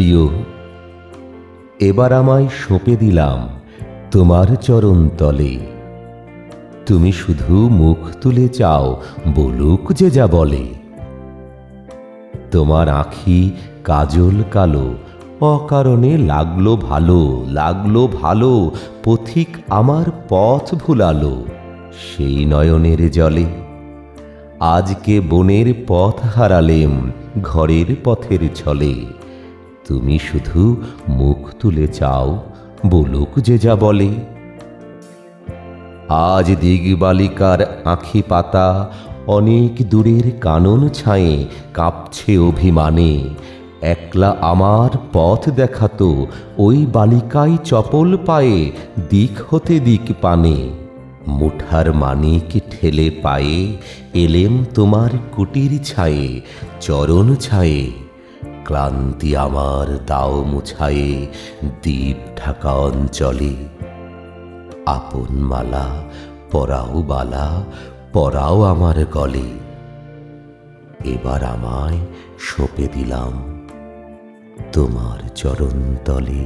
প্রিয়, এবার আমায় সঁপে দিলাম তোমার চরণ তলে। তুমি শুধু মুখ তুলে চাও, বলুক যে যা বলে। তোমার আখি কাজল কালো, অকারণে লাগল ভালো লাগল ভালো, পথিক আমার পথ ভুলালো সেই নয়নের জলে। আজকে বনের পথ হারালেম, ঘরের পথের ছলে। তুমি শুধু মুখ তুলে চাও, বলুক যে যা বলে। আজ দিগবালিকার আঁখি পাতা অনেক দূরের কানন ছায়ে কাঁপছে অভিমানে। একলা আমার পথ দেখাতো ওই বালিকাই চপল পায়ে দিক হতে দিক পানে। মুঠার মানিক ঠেলে পায়ে এলেম তোমার কুটির ছায়ে, চরণ ছায়ে। ক্লান্তি আমার দাও মুছায়ে দ্বীপ ঢাকা অঞ্চলে। আপন মালা, পরাও বালা, পরাও আমার গলে। এবার আমায় সঁপে দিলাম তোমার চরণ তলে।